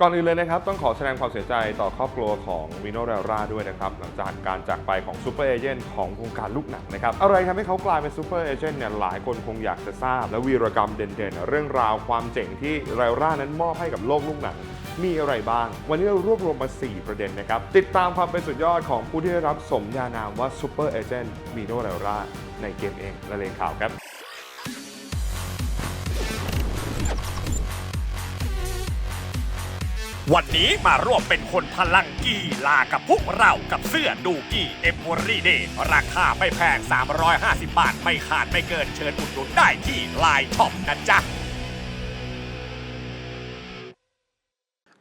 ก่อนอื่นเลยนะครับ ต้องขอแสดงความเสียใจต่อครอบครัวของวิโนเรลราด้วยนะครับ หลังจากการจากไปของซูเปอร์เอเจนต์ของวงการลูกหนังนะครับ อะไรทำให้เขากลายเป็นซูเปอร์เอเจนต์เนี่ยหลายคนคงอยากจะทราบ และวีรกรรมเด่นๆ เรื่องราวความเจ๋งที่เรลรานั้นมอบให้กับโลกลูกหนัง มีอะไรบ้าง วันนี้เรารวบรวมมา 4 ประเด็นนะครับ ติดตามความเป็นสุดยอดของผู้ที่ได้รับสมญานามว่าซูเปอร์เอเจนต์มิโนเรลราในเกมเองและเลงข่าวครับ วันนี้มาร่วมเป็นคนพลังกีฬากับพวกเรากับเสื้อดูกี้เอมวอรีเดราคาไม่แพง 350 บาท ไม่ขาดไม่เกินเชิญอุดหนุนได้ที่ไลน์ท็อปนะจ๊ะ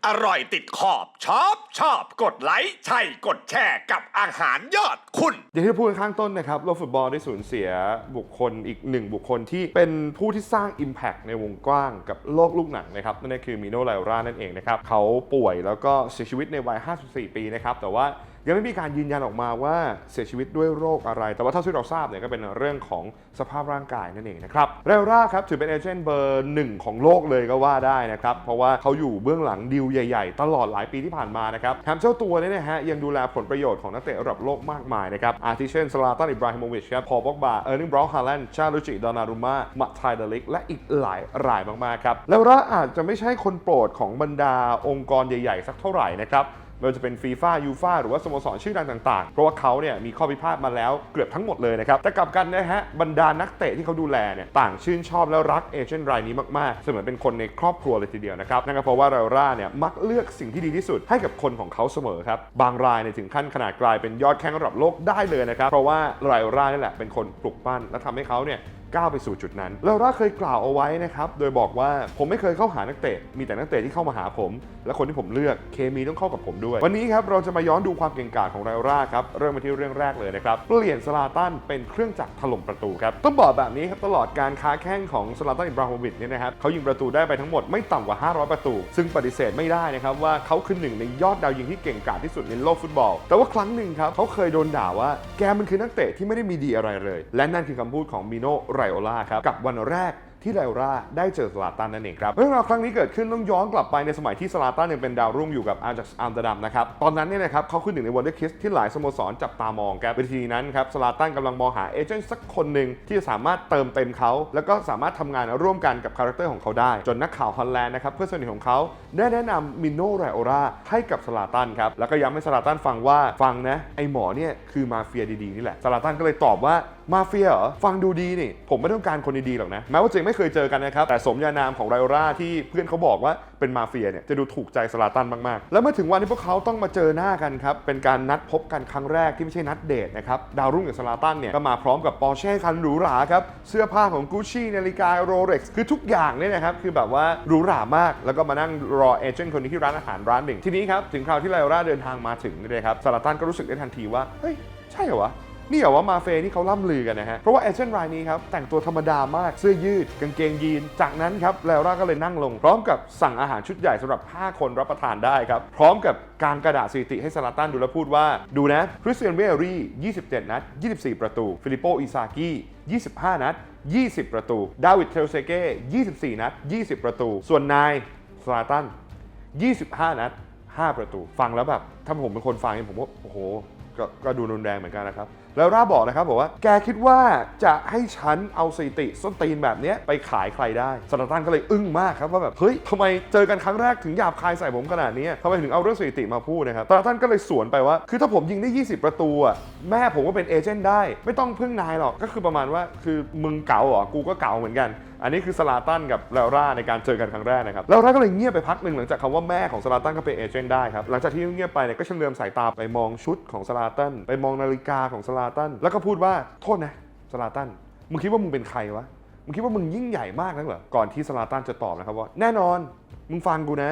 อร่อยติดขอบชอบชอบกดไลค์ใช่กดแชร์กับอาหารยอดคุณ อย่างที่พูดข้างต้นนะครับโลกฟุตบอลได้สูญเสียบุคคลอีกหนึ่งบุคคลที่เป็นผู้ที่สร้าง Impact ในวงกว้างกับโลกลูกหนังนะครับ นั่นก็คือมิโนไลรานั่นเองนะครับ เขาป่วยแล้วก็เสียชีวิตในวัย 54 ปีนะครับ แต่ว่า ยังไม่มีการยืนยันออกมาว่าเสียชีวิตด้วยโรคอะไร แต่ว่าเท่าที่เราทราบเนี่ยก็เป็นเรื่องของสภาพร่างกายนั่นเองนะครับเรลราครับถือเป็นเอเจนต์เบอร์หนึ่งของโลกเลยก็ว่าได้นะครับ เพราะว่าเขาอยู่เบื้องหลังดีลใหญ่ๆ ตลอดหลายปีที่ผ่านมานะครับแถมเจ้าตัวเนี่ยนะฮะยังดูแลผลประโยชน์ของนักเตะระดับโลกมากมายนะครับอาทิเช่นสลาตันอิบราฮิโมวิชครับพอบ็อกบาเออร์ลิงบราวน์ฮาแลนด์ชาลุจิดอนารุมามัตไทเดลิกและอีกหลายรายมากๆครับแล้วราอาจจะไม่ใช่คนโปรดของบรรดาองค์กรใหญ่ๆ สักเท่าไหร่นะครับ ไม่ว่าจะเป็นฟีฟ่ายูฟ่าหรือว่าสโมสรชื่อดังต่างๆ เพราะว่าเขาเนี่ยมีข้อพิพาทมาแล้วเกือบทั้งหมดเลยนะครับ แต่กลับกันนะฮะบรรดานักเตะที่เขาดูแลเนี่ยต่างชื่นชอบและรักเอเจนต์รายนี้มากๆ เสมือนเป็นคนในครอบครัวเลยทีเดียวนะครับ นั่นก็เพราะว่าเราร่าเนี่ยมักเลือกสิ่งที่ดีที่สุดให้กับคนของเขาเสมอครับ บางรายเนี่ยถึงขั้นขนาดกลายเป็นยอดแข้งระดับโลกได้เลยนะครับ เพราะว่าไรร่านี่แหละเป็นคนปลุกปั้นและทำให้เขาเนี่ย ก้าวไปสู่จุดนั้นแล้วร่าเคยกล่าวเอาไว้นะครับ โดยบอกว่าผมไม่เคยเข้าหานักเตะ มีแต่นักเตะที่เข้ามาหาผม และคนที่ผมเลือกเคมีต้องเข้ากับผมด้วย วันนี้ครับเราจะมาย้อนดูความเก่งกาจของไรร่าครับ เริ่มมาที่เรื่องแรกเลยนะครับ เปลี่ยนสลาตันเป็นเครื่องจักรถล่มประตูครับ ต้องบอกแบบนี้ครับตลอดการค้าแข่งของสลาตันอิบราฮิมวิชเนี่ยนะครับเขายิงประตูได้ไปทั้งหมดไม่ต่ำกว่า 500 ประตู ซึ่งปฏิเสธไม่ได้นะครับว่าเขาคือหนึ่งในยอดดาวยิงที่เก่งกาจที่สุดในโลกฟุตบอล แต่ว่าครั้งหนึ่งครับเขาเคยโดนด่าว่าแกมันคือนักเตะที่ไม่ได้มีดีอะไรเลย และนั่นคือคำพูดของมิโนไรโอลาครับกับวันแรกที่ไรโอลาได้เจอสลาตันนั่นเองครับเรื่องราวครั้งนี้เกิดขึ้นต้องย้อนกลับไปในสมัยที่สลาตันยังเป็นดาวรุ่งอยู่กับอาร์จักอัมสเตอร์ดัมนะครับตอนนั้นเนี่ยนะครับเขาคือหนึ่งในวันเดอร์คิสที่หลายสโมสรจับตามองครับเวทีนั้นครับสลาตันกำลังมองหาเอเจนต์สักคนหนึ่งที่จะสามารถเติมเต็มเขา แล้วก็สามารถทำงานร่วมกันกับคาแรคเตอร์ของเขาได้ จนนักข่าวฮอลแลนด์นะครับเพื่อนสนิทของเขาได้แนะนำมิโนไรโอลาให้กับสลาตันครับแล้วก็ย้ำให้สลาตันฟังว่าฟังนะไอหมอเนี่ยคือมาเฟียดีๆนี่แหละสลาตันก็เลยตอบว่า มาเฟียเหรอ ฟังดูดีนี่ ผมไม่ต้องการคนดีๆหรอกนะ แม้ว่าจะยังไม่เคยเจอกันนะครับ แต่สมญานามของไรโอราที่เพื่อนเขาบอกว่าเป็นมาเฟียเนี่ย จะดูถูกใจสลาตันมากๆ แล้วเมื่อถึงวันที่พวกเขาต้องมาเจอหน้ากันครับ เป็นการนัดพบกันครั้งแรกที่ไม่ใช่นัดเดทนะครับ ดาวรุ่งกับสลาตันเนี่ย ก็มาพร้อมกับปอร์เช่คันหรูหราครับ เสื้อผ้าของกูชี่นาฬิกาโรเล็กซ์ คือทุกอย่างเนี่ยนะครับ คือแบบว่าหรูหรามาก แล้วก็มานั่งรอเอเจนต์คนนี้ที่ร้านอาหารร้านหนึ่ง ทีนี้ครับ ถึงคราวที่ไรโอราเดินทางมาถึงนี่ยครับสลาตันก็รู้สึกได้ทันทีว่า เฮ้ย ใช่เหรอวะ นี่เหรอว่ามาเฟย์ที่เขาล่ำลือกันนะฮะ เพราะว่าเอเจนต์รายนี้ครับ แต่งตัวธรรมดามากเสื้อยืด กางเกงยีน จากนั้นครับแลร่าก็เลยนั่งลง พร้อมกับสั่งอาหารชุดใหญ่สำหรับ 5 คนรับประทานได้ครับ พร้อมกับการกระดาษสถิติให้ซาลาตันดูแล้วพูดว่าดูนะคริสเตียนเวลรี่ 27 นัด 24 ประตู ฟิลิปโปอิซากิ25 นัด 20 ประตู ดาวิดเทลเซเก้24 นัด 20 ประตู ส่วนนายซาลาตัน 25 นัด 5 ประตู ฟังแล้วแบบถ้าผมเป็นคนฟังเนี่ยผมว่าโอ้โหกก็ดูรุนแรงเหมือนกันนะครับแล้วร่าบอกนะครับบอกว่าแกคิดว่าจะให้ฉันเอาสถิติส้นตีนแบบนี้ไปขายใครได้สตาร์ตันก็เลยอึ้งมากครับว่าแบบเฮ้ยทำไมเจอกันครั้งแรกถึงหยาบคายใส่ผมขนาดนี้ทำไมถึงเอาเรื่องสถิติมาพูดนะครับสตาร์ตันก็เลยสวนไปว่า คือถ้าผมยิงได้ 20 ประตูอะแม่ผมก็เป็นเอเจนต์ได้ ไม่ต้องพึ่งนายหรอกก็คือประมาณว่าคือมึงเก๋าเหรอกูก็เก๋าเหมือนกันอันนี้คือสลาตันกับลาร่าในการเจอกันครั้งแรกนะครับลาร่าก็เลยเงียบไปพักหนึ่งหลังจากคำว่าแม่ของสลาตันก็เป็นเอเจนต์ได้ครับหลังจากที่เงียบไปเนี่ยก็ชำเลือมสายตาไปมองชุดของสลาตันไปมองนาฬิกาของสลาตันแล้วก็พูดว่าโทษนะสลาตันมึงคิดว่ามึงเป็นใครวะมึงคิดว่ามึงยิ่งใหญ่มากนักเหรอก่อนที่สลาตันจะตอบนะครับว่าแน่นอนมึงฟังกูนะ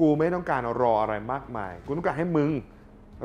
กูไม่ต้องการรออะไรมากมาย กูต้องการให้มึง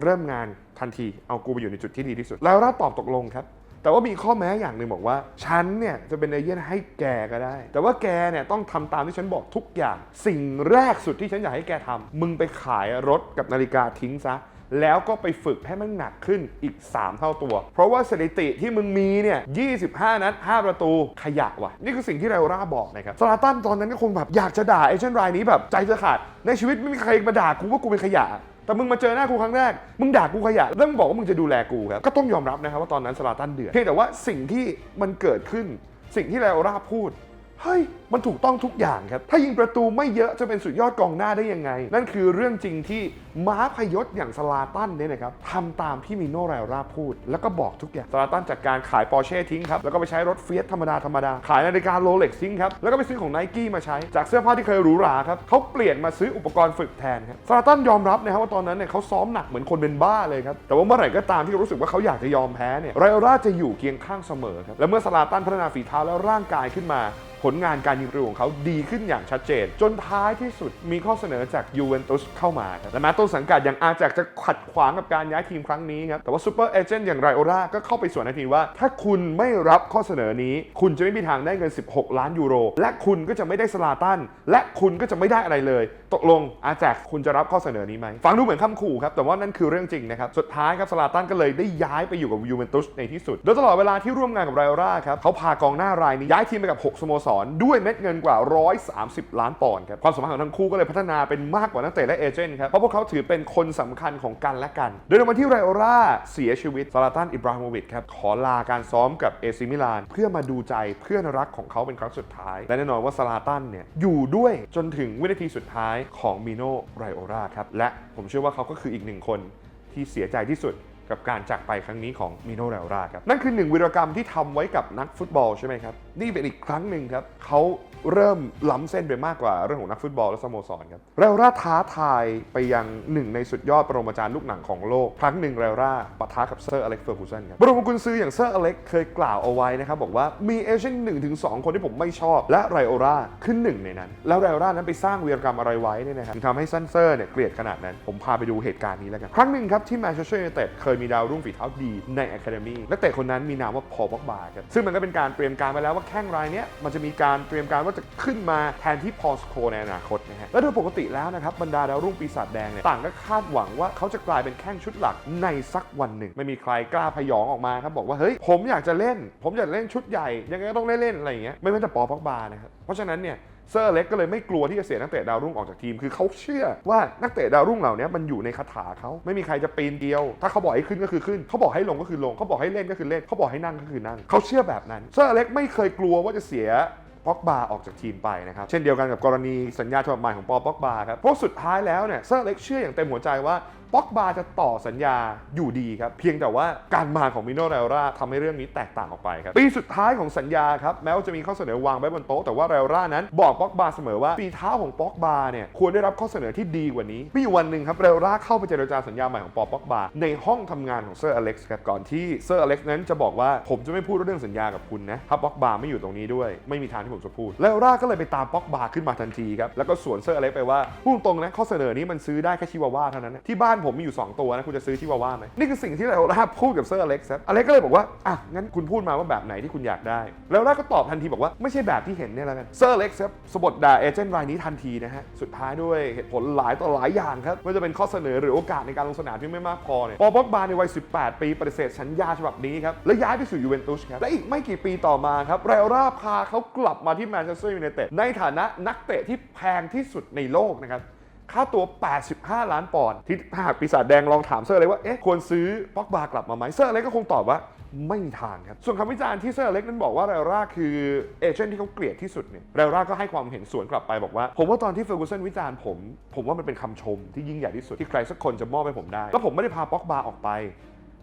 เริ่มงานทันที เอากูไปอยู่ในจุดที่ดีที่สุด แล้วราตอบตกลงครับ แต่ว่ามีข้อแม้อย่างหนึ่งบอกว่า ฉันเนี่ยจะเป็นเอเย่นให้แกก็ได้ แต่ว่าแกเนี่ยต้องทำตามที่ฉันบอกทุกอย่าง สิ่งแรกสุดที่ฉันอยากให้แกทำมึงไปขายรถกับนาฬิกาทิ้งซะ แล้วก็ไปฝึกให้มันหนักขึ้นอีก 3 เท่าตัว เพราะว่าสถิติที่มึงมีเนี่ย25 นัด 5 ประตูขยะว่ะ นี่คือสิ่งที่เรโอร่าบอกนะครับซาลาตันตอนนั้นก็คงแบบอยากจะด่าเอเจนต์รายนี้แบบใจจะขาด ในชีวิตไม่มีใครมาด่ากูว่ากูเป็นขยะแต่มึงมาเจอหน้ากูครั้งแรก มึงด่ากูขยะแล้วมึงบอกว่ามึงจะดูแลกูครับ ก็ต้องยอมรับนะครับว่าตอนนั้นซาลาตันเดือด เพียงแต่ว่าสิ่งที่มันเกิดขึ้น สิ่งที่เรโอราพูด เฮ้ย มันถูกต้องทุกอย่างครับ ถ้ายิงประตูไม่เยอะจะเป็นสุดยอดกองหน้าได้ยังไง นั่นคือเรื่องจริงที่ม้าพยศอย่างสลาตันเนี่ยนะครับทำตามที่มิโนไรราพูด แล้วก็บอกทุกอย่างสลาตันจัดการขายปอร์เช่ทิ้งครับ แล้วก็ไปใช้รถเฟียสธรรมดาธรรมดา ขายนาฬิกาโรเล็กซ์ทิ้งครับ แล้วก็ไปซื้อของไนกี้มาใช้ จากเสื้อผ้าที่เคยหรูหราครับเขาเปลี่ยนมาซื้ออุปกรณ์ฝึกแทนครับสลาตันยอมรับนะครับว่าตอนนั้นเนี่ยเขาซ้อมหนักเหมือนคนเป็นบ้าเลยครับ แต่ว่าเมื่อไหร่ก็ตามที่รู้สึกว่าเขาอยากจะยอมแพ้เนี่ยไรราจะอยู่เคียงข้างเสมอครับและเมื่อสลาตันพัฒนาฝีเท้าแล้วร่างกายขึ้นมา ผลงานการยิงประตูของเขาดีขึ้นอย่างชัดเจน จนท้ายที่สุดมีข้อเสนอจากยูเวนตุสเข้ามาครับและแม้ต้นสังกัดอย่างอาจากจะขัดขวางกับการย้ายทีมครั้งนี้ครับแต่ว่าซูเปอร์เอเจนต์อย่างไรโอราก็เข้าไปสวนทันทีว่า ถ้าคุณไม่รับข้อเสนอนี้ คุณจะไม่มีทางได้เงิน 16 ล้านยูโร และคุณก็จะไม่ได้สลาตันและคุณก็จะไม่ได้อะไรเลย ตกลงอาแจกคุณจะรับข้อเสนอนี้ไหมฟังดูเหมือนคำขู่ครับแต่ว่านั่นคือเรื่องจริงนะครับสุดท้ายครับสลาตันก็เลยได้ย้ายไปอยู่กับยูเวนตุสในที่สุดโดยตลอดเวลาที่ร่วมงานกับไรโอราครับเขาพากองหน้ารายนี้ย้ายทีมไปกับ 6 สโมสรด้วยเม็ดเงินกว่า 130 ล้านปอนด์ครับความสัมพันธ์ของทั้งคู่ก็เลยพัฒนาเป็นมากกว่านักเตะและเอเจนต์ครับเพราะพวกเขาถือเป็นคนสำคัญของกันและกัน โดยในวันที่ไรโอราเสียชีวิตซาลาตันอิบราฮิโมวิชครับขอลาการซ้อมกับเอซิมิลานเพื่อมาดูใจเพื่อนรักของเขาเป็นครั้งสุดท้าย และแน่นอนว่าซาลาตันเนี่ยอยู่ด้วยจนถึงวินาทีสุดท้ายของมิโนไรโอราครับและผมเชื่อว่าเขาก็คืออีกหนึ่งคนที่เสียใจที่สุด กับการจากไปครั้งนี้ของมิโนเรลราครับ นั่นคือหนึ่งวีรกรรมที่ทำไว้กับนักฟุตบอลใช่ไหมครับ นี่เป็นอีกครั้งหนึ่งครับเขาเริ่มล้ำเส้นไปมากกว่าเรื่องของนักฟุตบอลและสโมสรครับเรลราท้าทายไปยังหนึ่งในสุดยอดปรมาจารย์ลูกหนังของโลก ครั้งหนึ่งเรลราปะทะกับเซอร์อเล็กเฟอร์กูสันครับบรมกุญซืออย่างเซอร์อเล็กเคยกล่าวเอาไว้นะครับบอกว่ามีเอเชียนหนึ่งถึงสองคนที่ผมไม่ชอบ และไรโอราคือหนึ่งในนั้น แล้วไรโอรานั้นไปสร้างวีรกรรมอะไรไว้เนี่ยนะครับทำให้ซันเซอร์เนี่ยเกลียดขนาดนั้นผมพาไปดูเหตุการณ์นี้แล้วกันครั้งหนึ่งครับที่แมนเชสเตอร์ยูไนเต็ดเคยมีดาวรุ่งฝีเท้าดีในอะคาเดมีนักเตะคนนั้นมีนามว่าพอบ็อกบาครับซึ่งมันก็เป็นการเตรียมการไปแล้วว่าแข้งรายนี้มันจะมีการเตรียมการว่าจะขึ้นมาแทนที่พอลสโคในอนาคตนะฮะและโดยปกติแล้วนะครับบรรดาดาวรุ่งปีศาจแดงเนี่ยต่างก็คาดหวังว่าเขาจะกลายเป็นแข้งชุดหลักในสักวันหนึ่ง ไม่มีใครกล้าพยองออกมาครับบอกว่าเฮ้ยผมอยากจะเล่น ผมอยากเล่นชุดใหญ่ยังไงก็ต้องได้เล่นอะไรอย่างเงี้ยไม่ว่าจะปอบ็อกบานะครับเพราะฉะนั้นเนี่ย เซอร์เล็กก็เลยไม่กลัวที่จะเสียนักเตะดาวรุ่งออกจากทีม คือเขาเชื่อว่านักเตะดาวรุ่งเหล่านี้มันอยู่ในคาถาเขาไม่มีใครจะปีนเดียว ถ้าเขาบอกให้ขึ้นก็คือขึ้น เขาบอกให้ลงก็คือลง เขาบอกให้เล่นก็คือเล่น เขาบอกให้นั่งก็คือนั่ง เขาเชื่อแบบนั้น เซอร์เล็กไม่เคยกลัวว่าจะเสียป็อกบาออกจากทีมไปนะครับ เช่นเดียวกันกับกรณีสัญญาฉบับใหม่ของปอป็อกบาครับ เพราะสุดท้ายแล้วเนี่ยเซอร์เล็กเชื่ออย่างเต็มหัวใจว่า ป็อกบาจะต่อสัญญาอยู่ดีครับ เพียงแต่ว่าการมาของมิโนเรลราทำให้เรื่องนี้แตกต่างออกไปครับ ปีสุดท้ายของสัญญาครับ แม้ว่าจะมีข้อเสนอวางไว้บนโต๊ะแต่ว่าเรลรานั้นบอกป็อกบาเสมอว่าปีเท้าของป็อกบาเนี่ยควรได้รับข้อเสนอที่ดีกว่านี้มีอยู่วันหนึ่งครับเรลราเข้าไปเจรจาสัญญาใหม่ของปอป็อกบาในห้องทำงานของเซอร์อเล็กซ์ครับก่อนที่เซอร์อเล็กซ์นั้นจะบอกว่าผมจะไม่พูดเรื่องสัญญากับคุณนะถ้าป็อกบาไม่อยู่ตรงนี้ด้วย ไม่มีทางที่ผมจะพูดเรลราก็เลยไปตามป็อกบาขึ้นมาทันทีครับแล้วก็สวนเซอร์อเล็กซ์ไปว่าพูดตรงนะข้อเสนอนี้มันซื้อได้แค่ชิวาว่าเท่านั้นนะที่บ้านผมมีอยู่สองตัวนะคุณจะซื้อชิวาว่าไหมนี่คือสิ่งที่เรลราพูดกับเซอร์อเล็กซ์ครับอเล็กก็เลยบอกว่าอะงั้นคุณพูดมาว่าแบบไหนที่คุณอยากได้เรลราก็ตอบทันทีบอกว่าไม่ใช่แบบที่เห็นเนี่ยแล้วกันเซอร์อเล็กซ์ครับสบดด่าเอเจนต์รายนี้ทันทีนะฮะสุดท้ายด้วยเหตุผลหลายต่อหลายอย่างครับไม่ว่าจะเป็นข้อเสนอหรือโอกาสในการลงสนามที่ไม่มากพอเนี่ยปอบ็อกบาในวัย 18 ปีปฏิเสธสัญญาฉบับนี้ครับและย้ายไปสู่ยูเวนตุสครับและอีกไม่กี่ปีต่อมาครับเรลราพาเขากลับมาที่แมนเชสเตอร์ยูไนเต็ดในฐานะนักเตะที่แพงที่สุดในโลกนะครับ ค่าตัว 85 ล้านปอนด์ที่ถ้าหากปีศาจแดงลองถามเซอร์เล็กว่า เอ๊ะ ควรซื้อป็อกบากลับมาไหมเซอร์เล็กก็คงตอบว่าไม่มีทางครับ ส่วนคำวิจารณ์ที่เซอร์เล็กนั้นบอกว่าเรลราคือเอเจนต์ที่เขาเกลียดที่สุดเนี่ยเรลราก็ให้ความเห็นสวนกลับไปบอกว่า ผมว่าตอนที่เฟอร์กูสันวิจารณ์ผม ผมว่ามันเป็นคำชมที่ยิ่งใหญ่ที่สุดที่ใครสักคนจะมอบให้ผมได้ แล้วผมไม่ได้พาป็อกบาออกไป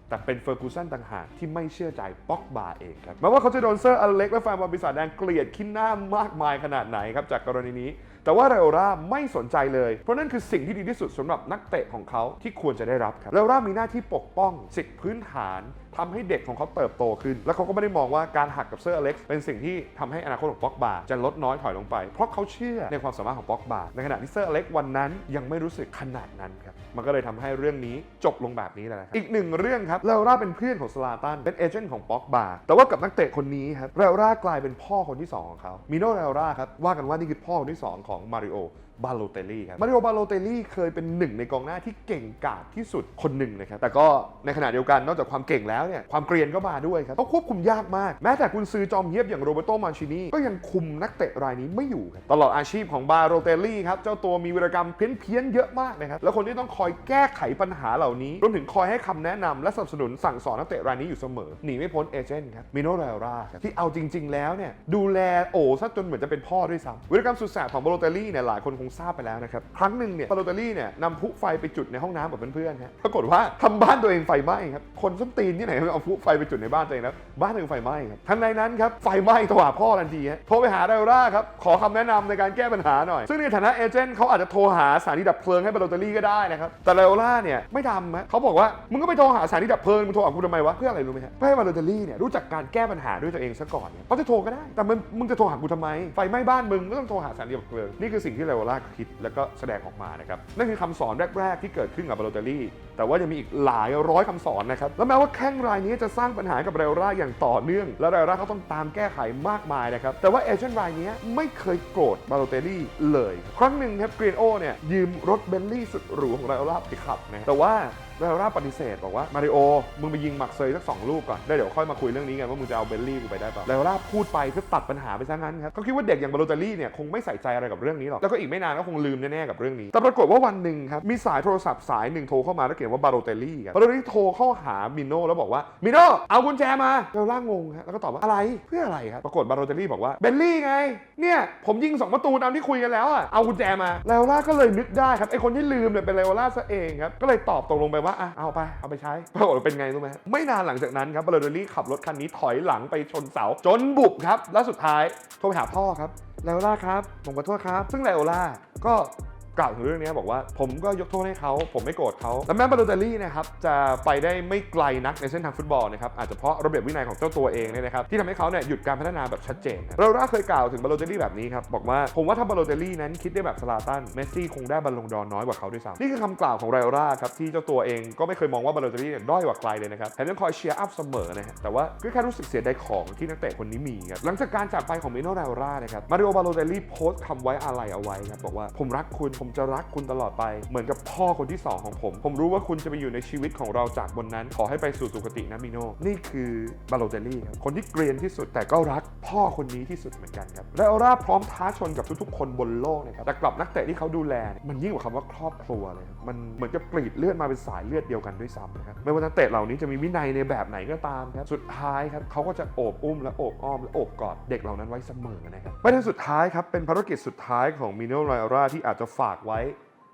แต่เป็นเฟอร์กูสันต่างหากที่ไม่เชื่อใจป็อกบาเองครับแม้ว่าเขาจะโดนเซอร์อเล็กและแฟนบอลปีศาจแดงเกลียดขี้หน้ามากมายขนาดไหนครับจากกรณีนี้ แต่ว่าเรโอราไม่สนใจเลย เพราะนั่นคือสิ่งที่ดีที่สุดสำหรับนักเตะของเขาที่ควรจะได้รับครับเรโอรามีหน้าที่ปกป้องสิทธิพื้นฐาน ทำให้เด็กของเขาเติบโตขึ้น และเขาก็ไม่ได้มองว่าการหักกับเซอร์อเล็กซ์เป็นสิ่งที่ทำให้อนาคตของป็อกบาจะลดน้อยถอยลงไป เพราะเขาเชื่อในความสามารถของป็อกบาในขณะที่เซอร์อเล็กซ์วันนั้นยังไม่รู้สึกขนาดนั้นครับมันก็เลยทำให้เรื่องนี้จบลงแบบนี้แหละครับอีกหนึ่งเรื่องครับเรโอราเป็นเพื่อนของสลาตันเป็นเอเจนต์ของป็อกบาแต่ว่ากับนักเตะคนนี้ครับเรโอรากลายเป็นพ่อคนที่สองของเขามิโนเรโอราครับว่ากันว่านี่คือพ่อคนที่สองของมาริโอ บาโลเตลลี่ครับมาริโอบาโลเตลลี่เคยเป็นหนึ่งในกองหน้าที่เก่งกาจที่สุดคนหนึ่งนะครับแต่ก็ในขณะเดียวกันนอกจากความเก่งแล้วเนี่ยความเกรียนก็มาด้วยครับต้องควบคุมยากมาก แม้แต่คุณซื้อจอมเยียบอย่างโรเบโตมาชินีก็ยังคุมนักเตะรายนี้ไม่อยู่ครับตลอดอาชีพของบาโลเตลลี่ครับเจ้าตัวมีวีรกรรมเพี้ยนๆเยอะมากนะครับแล้วคนที่ต้องคอยแก้ไขปัญหาเหล่านี้รวมถึงคอยให้คำแนะนำและสนับสนุนสั่งสอนนักเตะรายนี้อยู่เสมอหนีไม่พ้นเอเจนต์ครับมิโนเรราครับที่เอาจริง ๆ แล้วเนี่ยดูแลโอซะจนเหมือนจะเป็นพ่อด้วยซ้ำวีรกรรมสุดแสบของบาโลเตลลี่เนี่ยหลายคนคงทราบไปแล้วนะครับ ครั้งหนึ่งเนี่ยบาโลเตลลี่เนี่ยนำพลุไฟไปจุดในห้องน้ำกับเพื่อนๆฮะปรากฏว่าทำบ้านตัวเองไฟไหม้ครับคนส้นตีนที่ไหนเอาพลุไฟไปจุดในบ้านตัวเองแล้วบ้านตัวเองไฟไหม้ครับทันใดนั้นครับไฟไหม้โทรหาพ่อทันทีฮะโทรไปหาเรราครับขอคำแนะนำในการแก้ปัญหาหน่อย ซึ่งในฐานะเอเจนต์เขาอาจจะโทรหาสถานีดับเพลิงให้บาโลเตลลี่ก็ได้นะครับแต่เรราเนี่ยไม่ทำฮะเขาบอกว่ามึงก็ไปโทรหาสถานีดับเพลิงมึงโทรหากูทำไมวะเพื่ออะไรรู้ไหมฮะเพื่อให้บาโลเตลลี่เนี่ยรู้จักการแก้ปัญหาด้วยตัวเองซะก่อนเนี่ยเขาจะโทรก็ได้แต่มึงจะโทรหากูทำไมไฟไหม้บ้านมึงก็ต้องโทรหาสถานีดับเพลิงนี่คือสิ่งที่เรรถคิดแล้วก็แสดงออกมานะครับนั่นคือคำสอนแรก ๆ ที่เกิดขึ้นกับบาโลเตลลี่แต่ว่ายังมีอีกหลายร้อยคำสอนนะครับแล้วแม้ว่าแข้งรายนี้จะสร้างปัญหากับเรราอย่างต่อเนื่อง และเรราเขาต้องตามแก้ไขมากมายนะครับแต่ว่าเอเจนต์รายนี้ไม่เคยโกรธบาโลเตลลี่เลย ครั้งหนึ่งครับกรีนโอเนี่ยยืมรถเบนลี่สุดหรูของเรราไปขับนะแต่ว่า เรลาปฏิเสธบอกว่ามาริโอมึงไปยิงหมักเซยสักสองลูกก่อนได้เดี๋ยวค่อยมาคุยเรื่องนี้กันว่ามึงจะเอาเบลลี่กูไปได้ป่าเรลล่าพูดไปเพื่อตัดปัญหาไปซะงั้นครับเขาคิดว่าเด็กอย่างบาโลเตลลี่เนี่ยคงไม่ใส่ใจอะไรกับเรื่องนี้หรอกแล้วก็อีกไม่นานก็คงลืมแน่ๆกับเรื่องนี้แต่ปรากฏว่าวันหนึ่งครับมีสายโทรศัพท์สายหนึ่งโทรเข้ามาแล้วเขียนว่าบาโลเตลลี่ครับบาโลเตลลี่โทรเข้าหามิโน่แล้วบอกว่ามิโน่เอากุญแจมาเรลล่างงฮะแล้วก็ตอบว่าอะไรเพื่ออะไรครับปรากฏบาโลเตลลี่บอกว่าเบลลี่ไงเนี่ยผมยิงสองประตูตามที่คุยกันแล้วอะเอากุญแจมาเรลล่าก็เลยนึกได้ครับไอคนที่ลืมเนี่ยเป็นเรลล่าซะเองครับก็เลยตอบตกลงไปว่าอะเอาไปเอาไปใช้ปรากฏว่าเป็นไงรู้ไหมไม่นานหลังจากนั้นครับบาโลเตลลี่ขับรถคันนี้ถอยหลังไปชนเสาจนบุบครับ และสุดท้ายโทรไปหาพ่อครับไลโอล่าครับผมขอโทษครับ ซึ่งไลโอล่าก็ กล่าวถึงเรื่องนี้บอกว่าผมก็ยกโทษให้เขาผมไม่โกรธเขาและแม้บาโลเตลลี่นะครับจะไปได้ไม่ไกลนักในเส้นทางฟุตบอลนะครับอาจจะเพราะระเบียบวินัยของเจ้าตัวเองเนี่ยนะครับที่ทำให้เขาเนี่ยหยุดการพัฒนาแบบชัดเจนรับเราล่าเคยกล่าวถึงบาโลเตลลี่แบบนี้ครับบอกว่าผมว่าถ้าบาโลเตลลี่นั้นคิดได้แบบสลาตันเมสซี่คงได้บอลลงดอนน้อยกว่าเขาด้วยซ้ำนี่คือคำกล่าวของไรโอล่าครับที่เจ้าตัวเองก็ไม่เคยมองว่าบาโลเตลลี่เนี่ยด้อยกว่าใครเลยนะครับแถมยังคอยเชียร์อัพเสมอนะฮะแต่ว่าก็แค่รู้สึกเสียดายของที่นักเตะคนนี้มีครับหลังจากการจากไปของมิโนไรโอล่านะครับมาริโอบาโลเตลลี่โพสต์คำไว้อาลัยเอาไว้ครับบอกว่าผมรักคุณผมจะรักคุณตลอดไป เหมือนกับพ่อคนที่สองของผม ผมรู้ว่าคุณจะไปอยู่ในชีวิตของเราจากบนนั้น ขอให้ไปสู่สุคตินะมิโน นี่คือบาโลเตลลี่ครับคนที่เกรียนที่สุดแต่ก็รักพ่อคนนี้ที่สุดเหมือนกันครับไรโอล่าพร้อมท้าชนกับทุกๆ คนบนโลกนะครับแต่กลับนักเตะที่เขาดูแล มันยิ่งกว่าคำว่าครอบครัวเลยมันเหมือนกับกรีดเลือดมาเป็นสายเลือดเดียวกันด้วยซ้ำนะครับไม่ว่านักเตะเหล่านี้จะมีวินัยในแบบไหนก็ตามครับสุดท้ายครับเขาก็จะโอบอุ้มและโอบอ้อมและโอบกอดเด็กเหล่านั้นไว้เสมอนะครับประเด็นสุดท้ายครับเป็นภารกิจสุดท้ายของมิโนไรโอล่าที่อาจจะฝากไว้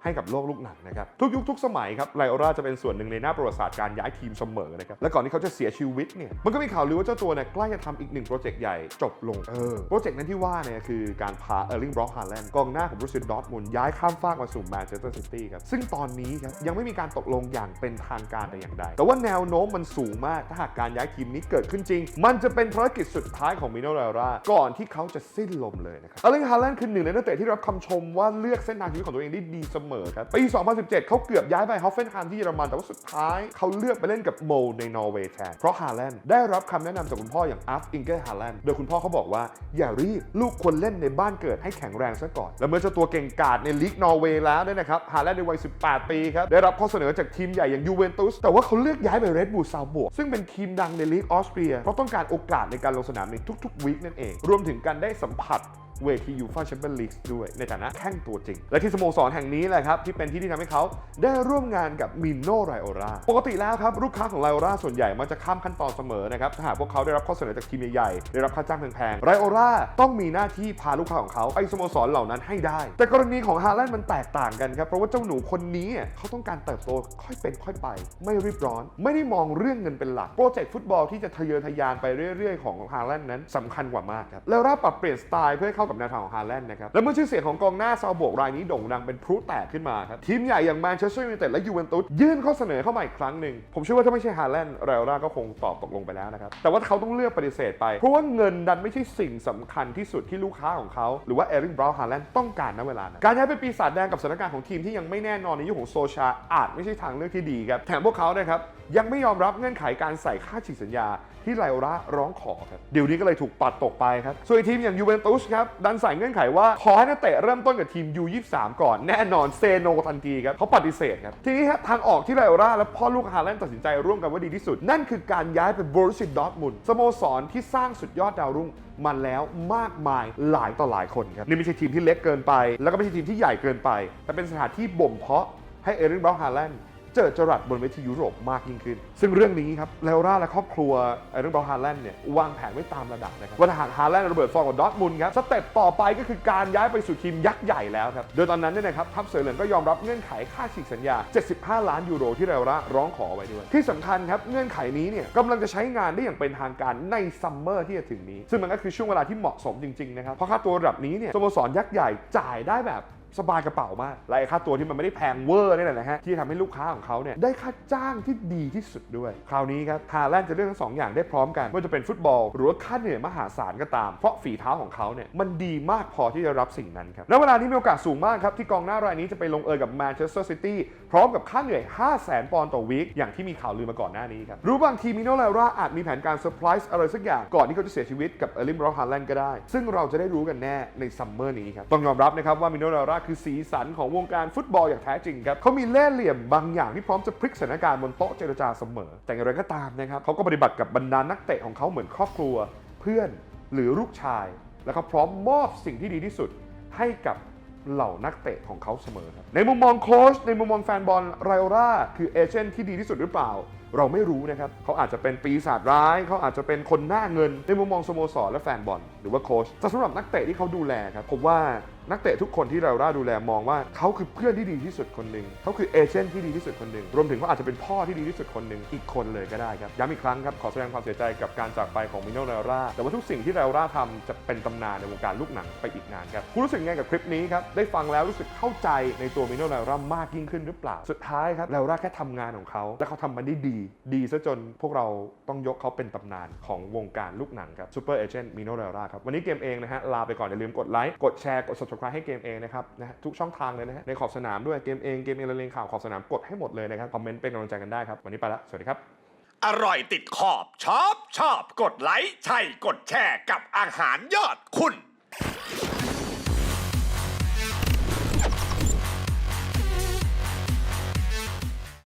ให้กับโลกลูกหนังนะครับทุกยุคทุกสมัยครับไลโอราจะเป็นส่วนหนึ่งในหน้าประวัติศาสตร์การย้ายทีมเสมอนะครับและก่อนที่เขาจะเสียชีวิตเนี่ยมันก็มีข่าวลือว่าเจ้าตัวเนี่ยใกล้จะทำอีกหนึ่งโปรเจกต์ใหญ่จบลงเออโปรเจกต์นั้นที่ว่าเนี่ยคือการพาเออร์ลิงบล็อกฮาแลนด์กองหน้าของบรูซินดอทมุนย้ายข้ามฟากมาสู่แมนเชสเตอร์ซิตี้ครับซึ่งตอนนี้ครับยังไม่มีการตกลงอย่างเป็นทางการแต่อย่างใดแต่ว่าแนวโน้มมันสูงมากถ้าหากการย้ายทีมนี้เกิดขึ้นจริง มันจะเป็นภารกิจสุดท้ายของมิโนเรราก่อนที่เขาจะสิ้นลมเลยนะครับเออร์ลิงฮาแลนด์คือหนึ่งในนักเตะที่รับคำชมว่าเลือกเส้นทางชีวิตของตัวเองได้ดีเสมอครับปี 2017 เขาเกือบย้ายไปฮอฟเฟนไฮม์ที่เยอรมัน แต่ว่าสุดท้ายเขาเลือกไปเล่นกับโมในนอร์เวย์แทนเพราะฮาแลนด์ได้รับคำแนะนำจากคุณพ่ออย่างอัฟอิงเกอร์ฮาแลนด์โดยคุณพ่อเขาบอกว่าอย่ารีบลูกควรเล่นในบ้านเกิดให้แข็งแรงซะก่อน และเมื่อเจ้าตัวเก่งกาจในลีกนอร์เวย์แล้วเนี่ยนะครับฮาแลนด์ในวัย 18 ปีครับได้รับข้อเสนอจากทีมใหญ่อย่างยูเวนตุสแต่ว่าเขาเลือกย้ายไปเรดบูลซาวบวกซึ่งเป็นทีมดังในลีกออสเตรียเพราะต้องการโอกาสในการลงสนามในทุกๆวีคนั่นเอง รวมถึงการได้สัมผัส เวทียูฟ่าแชมเปี้ยนลีกด้วยในฐานะแข้งตัวจริง และที่สโมสรแห่งนี้แหละครับ ที่เป็นที่ที่ทำให้เขาได้ร่วมงานกับมินโนไรโอราปกติแล้วครับ ลูกค้าของไรโอราส่วนใหญ่มักจะข้ามขั้นตอนเสมอนะครับถ้าหากพวกเขาได้รับข้อเสนอจากทีมใหญ่ๆได้รับค่าจ้างแพงๆไรโอราต้องมีหน้าที่พาลูกค้าของเขาไปสโมสรเหล่านั้นให้ได้ แต่กรณีของฮาแลนด์มันแตกต่างกันครับเพราะว่าเจ้าหนูคนนี้เขาต้องการเติบโตค่อยเป็นค่อยไป ไม่รีบร้อน ไม่ได้มองเรื่องเงินเป็นหลักโปรเจกต์ฟุตบอลที่จะทะเยอทะยานไปเรื่อย ๆ ของฮาแลนด์นั้นสำคัญกว่ามากครับแล้วราปรับเปลี่ยนสไตล์เพื่อให้เข้ากับแนวทางของฮาแลนด์นะครับ และเมื่อชื่อเสียงของกองหน้าซาวโบกรายนี้โด่งดังเป็นพลุแตกขึ้นมาครับ ทีมใหญ่อย่างแมนเชสเตอร์ยูไนเต็ดและยูเวนตุสยื่นข้อเสนอเข้ามาอีกครั้งหนึ่ง ผมเชื่อว่าถ้าไม่ใช่ฮาแลนด์เรอัลราก็คงตอบตกลงไปแล้วนะครับ แต่ว่าเขาต้องเลือกปฏิเสธไป เพราะว่าเงินดันไม่ใช่สิ่งสำคัญที่สุดที่ลูกค้าของเขา หรือว่าเอริงบราวน์ฮาแลนด์ต้องการณเวลานั้นการย้ายไปปีศาจแดงกับสถานการณ์ของทีมที่ยังไม่แน่นอนในยุคของโซชาอาจไม่ใช่ทางเลือกที่ดีครับแถมพวกเขานะครับยังไม่ยอมรับเงื่อนไขการใส่ค่าฉีกสัญญาที่ไลโอราร้องขอครับเดี๋ยวนี้ก็เลยถูกปัดตกไปครับ ส่วนทีมอย่างยูเวนตุสครับ ดันใส่เงื่อนไขว่า ขอให้นักเตะเริ่มต้นกับทีม U23 ก่อนแน่นอนเซโนทันทีครับเขาปฏิเสธครับ ทีนี้ทางออกที่ไรโอราและพ่อลูกฮาแลนด์ตัดสินใจร่วมกันว่าดีที่สุด นั่นคือการย้ายไปบรูซิดดอทมุนสโมสรที่สร้างสุดยอดดาวรุ่งมาแล้วมากมายหลายต่อหลายคนครับนี่ไม่ใช่ทีมที่เล็กเกินไป แล้วก็ไม่ใช่ทีมที่ใหญ่เกินไป แต่เป็นสถานที่บ่มเพาะให้เอริกบราห์ฮาแลนด์ เจอจรัสบนเวทียุโรปมากยิ่งขึ้น ซึ่งเรื่องนี้ครับเลอราและครอบครัวไอรอนบอลฮาแลนด์เนี่ยวางแผนไว้ตามระดับนะครับว่าหากฮาแลนด์ระเบิดฟอร์กับดอทมุนครับสเต็ปต่อไปก็คือการย้ายไปสู่ทีมยักษ์ใหญ่แล้วครับโดยตอนนั้นเนี่ยนะครับทัพเสือเหลืองก็ยอมรับเงื่อนไขค่าฉีกสัญญา 75 ล้านยูโรที่เลอราร้องขอไว้ด้วย ที่สำคัญครับเงื่อนไขนี้เนี่ยกำลังจะใช้งานได้อย่างเป็นทางการในซัมเมอร์ที่จะถึงนี้ ซึ่งมันก็คือช่วงเวลาที่เหมาะสมจริงๆนะครับเพราะค่าตัวระดับนี้เนี่ยสโมสรยักษ์ใหญ่จ่ายได้แบบ สบายกระเป๋ามากและไอ้ค่าตัวที่มันไม่ได้แพงเวอร์นี่แหละนะฮะที่ทำให้ลูกค้าของเขาเนี่ยได้ค่าจ้างที่ดีที่สุดด้วย คราวนี้ครับฮาแลนด์จะเลือกทั้งสองอย่างได้พร้อมกันไม่ว่าจะเป็นฟุตบอล หรือว่าค่าเหนื่อยมหาศาลก็ตาม เพราะฝีเท้าของเขาเนี่ยมันดีมากพอที่จะรับสิ่งนั้นครับและเวลานี้มีโอกาสสูงมากครับที่กองหน้ารายนี้จะไปลงเอยกับแมนเชสเตอร์ซิตี้พร้อมกับค่าเหนื่อย 5 0 0 0 0 0ปอนด์ต่อวีคอย่างที่มีข่าวลือมาก่อนหน้านี้ครับรู้บางทีมิโนเลราอาจมีแผนการเซอร์ไพรส์อะไรสักอย่างก่อนที่เขาจะเสียชีวิตกับเอลิมรอฮาแลนด์ก็ได้ ซึ่งเราจะได้รู้กันแน่ในซัมเมอร์นี้ครับต้องยอมรับนะครับว่ามิโนเลราคือสีสันของวงการฟุตบอลอย่างแท้จริงครับเขามีเล่ห์เหลี่ยมบางอย่างที่พร้อมจะพลิกสถานการณ์บนโต๊ะเจรจาเสมอ แต่อย่างไรก็ตามนะครับเขาก็ปฏิบัติกับบรรดานักเตะของเขาเหมือนครอบครัว เพื่อนหรือลูกชาย แล้วเขาพร้อมมอบสิ่งที่ดีที่สุดให้กับเหล่านักเตะของเขาเสมอครับในมุมมองโค้ชในมุมมองแฟนบอลไรโอราคือเอเจนต์ที่ดีที่สุดหรือเปล่า เราไม่รู้นะครับเขาอาจจะเป็นปีศาจร้าย เขาอาจจะเป็นคนหน้าเงิน ในมุมมองสโมสรและแฟนบอลหรือว่าโค้ชแต่สำหรับนักเตะที่เขาดูแลครับผมว่า นักเตะทุกคนที่ไรโอราดูแลมองว่าเขาคือเพื่อนที่ดีที่สุดคนหนึ่งเขาคือเอเจนต์ที่ดีที่สุดคนหนึ่งรวมถึงเขาอาจจะเป็นพ่อที่ดีที่สุดคนหนึ่งอีกคนเลยก็ได้ครับย้ำอีกครั้งครับขอแสดงความเสียใจกับการจากไปของมิโนไรโอราแต่ว่าทุกสิ่งที่ไรโอราทำจะเป็นตำนานในวงการลูกหนังไปอีกนานครับคุณรู้สึกไงกับคลิปนี้ครับได้ฟังแล้วรู้สึกเข้าใจในตัวมิโนไรโอรามากยิ่งขึ้นหรือเปล่าสุดท้ายครับไรโอราแค่ทำงานของเขาและเขาทำมันได้ดี ดีซะจนพวกเราต้องยกเขาเป็นตำนานของวงการลูกหนังครับซูเปอร์เอเจนต์มิโนไรโอราครับวันนี้เกมเองนะฮะลาไปก่อนอย่าลืมกดไลค์กดแชร์กด subscribe ให้เกมเองนะครับนะฮะทุกช่องทางเลยนะฮะในขอบสนามด้วยเกมเองเกมเองระเลงข่าวขอบสนามกดให้หมดเลยนะครับคอมเมนต์เป็นกำลังใจกันได้ครับวันนี้ไปละสวัสดีครับอร่อยติดขอบชอบชอบกดไลค์ใช่กดแชร์กับอาหารยอดคุณ